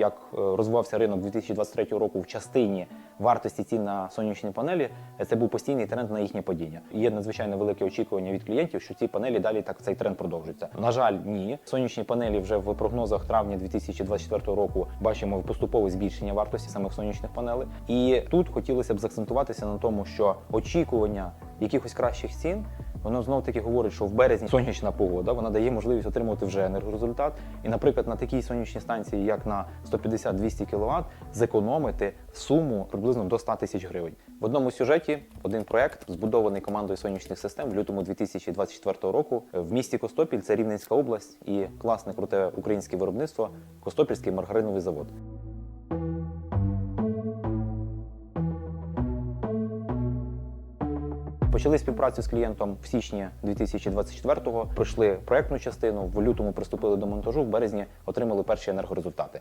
Як е, розвивався ринок 2023 року в частині вартості цін на сонячні панелі, е, це був постійний тренд на їхнє падіння. Є надзвичайно велике очікування від клієнтів, що ці панелі далі так цей тренд продовжиться. На жаль, ні. Сонячні панелі вже в прогнозах травня 2024 року бачимо поступове збільшення вартості самих сонячних панелей. І тут хотілося б заакцентуватися на тому, що очікування якихось кращих цін. Воно знов таки говорить, що в березні сонячна погода вона дає можливість отримувати вже енергорезультат. І, наприклад, на такій сонячній станції, як на 150-200 кВт, зекономити суму приблизно до 100 тисяч гривень. В одному сюжеті один проект збудований командою сонячних систем в лютому 2024 року в місті Костопіль. Це Рівненська область і класне круте українське виробництво Костопільський маргариновий завод. Почали співпрацю з клієнтом в січні 2024-го, пройшли проектну частину, в лютому приступили до монтажу, в березні отримали перші енергорезультати.